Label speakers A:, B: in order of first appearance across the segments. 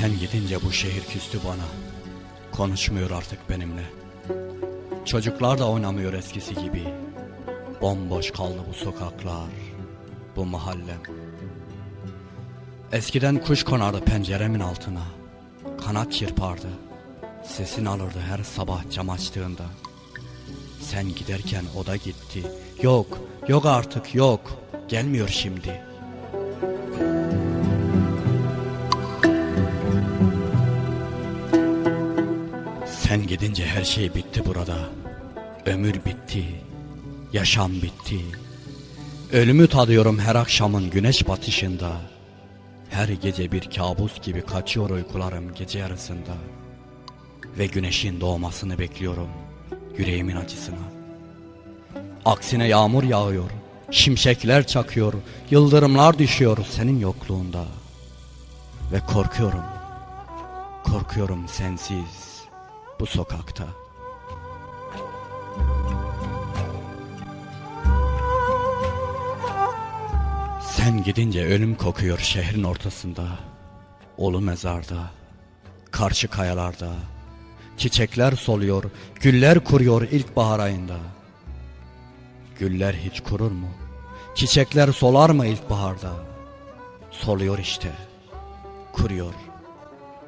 A: Sen gidince bu şehir küstü bana. Konuşmuyor artık benimle. Çocuklar da oynamıyor eskisi gibi. Bomboş kaldı bu sokaklar, bu mahallem. Eskiden kuş konardı penceremin altına. Kanat çırpardı. Sesini alırdı her sabah cam açtığında. Sen giderken o da gitti. Yok, yok artık yok. Gelmiyor şimdi. Sen gidince her şey bitti burada. Ömür bitti. Yaşam bitti. Ölümü tadıyorum her akşamın güneş batışında. Her gece bir kabus gibi kaçıyor uykularım gece yarısında. Ve güneşin doğmasını bekliyorum yüreğimin acısına. Aksine yağmur yağıyor, şimşekler çakıyor, yıldırımlar düşüyor senin yokluğunda. Ve korkuyorum, korkuyorum sensiz bu sokakta. Sen gidince ölüm kokuyor şehrin ortasında, olu mezarda, karşı kayalarda. Çiçekler soluyor, güller kuruyor ilkbahar ayında. Güller hiç kurur mu? Çiçekler solar mı ilkbaharda? Soluyor işte, kuruyor,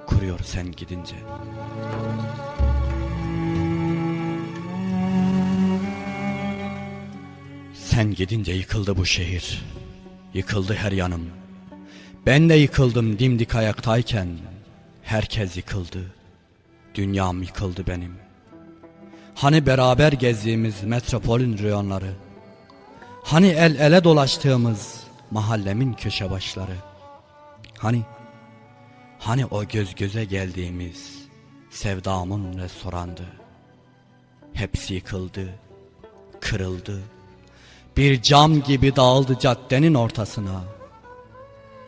A: kuruyor sen gidince. Sen gidince yıkıldı bu şehir. Yıkıldı her yanım. Ben de yıkıldım dimdik ayaktayken. Herkes yıkıldı. Dünyam yıkıldı benim. Hani beraber gezdiğimiz metropolün rüyanları. Hani el ele dolaştığımız mahallemin köşe başları. Hani hani o göz göze geldiğimiz sevdamın restorandı. Hepsi yıkıldı, kırıldı. Bir cam gibi dağıldı caddenin ortasına.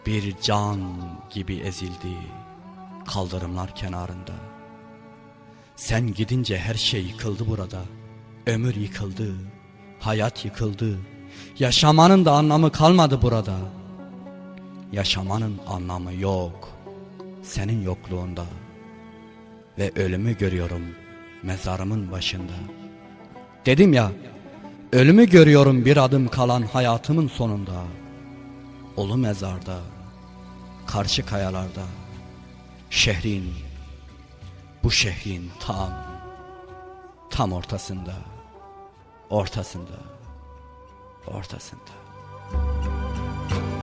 A: Bir can gibi ezildi kaldırımlar kenarında. Sen gidince her şey yıkıldı burada. Ömür yıkıldı, hayat yıkıldı. Yaşamanın da anlamı kalmadı burada. Yaşamanın anlamı yok. Senin yokluğunda. Ve ölümü görüyorum mezarımın başında. Dedim ya, ölümü görüyorum bir adım kalan hayatımın sonunda. Olu mezarda, karşı kayalarda, şehrin, bu şehrin tam, tam ortasında, ortasında, ortasında.